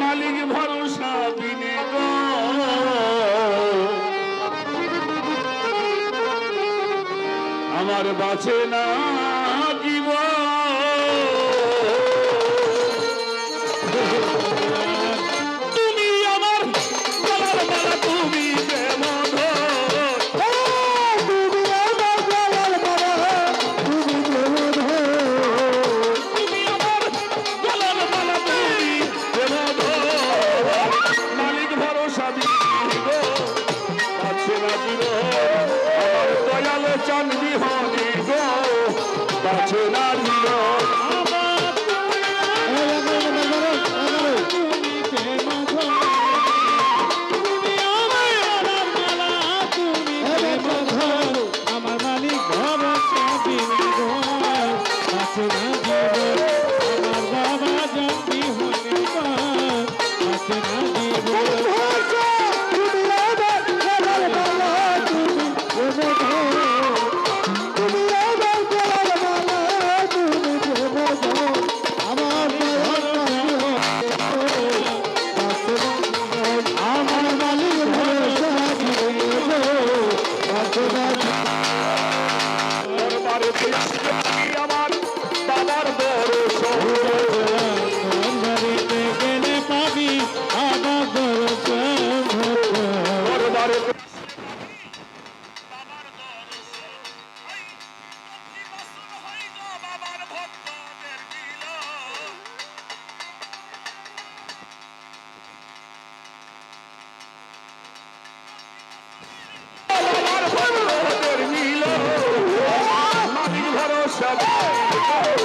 মালিক ভরসা বিনে আমার বাঁচে না। Woo!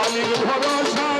মালিক ভরসা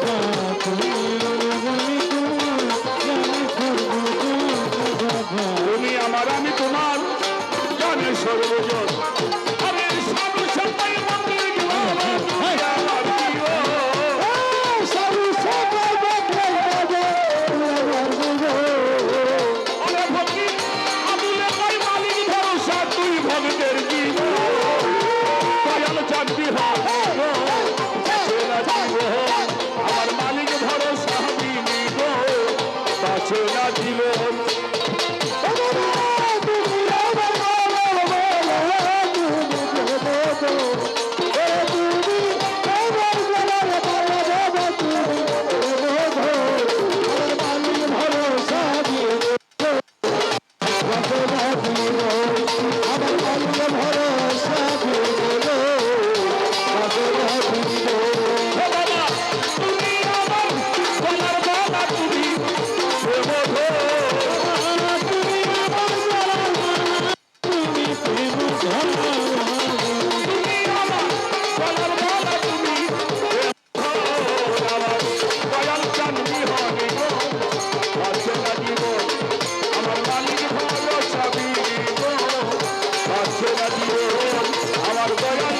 সর্বজন। আমার গলা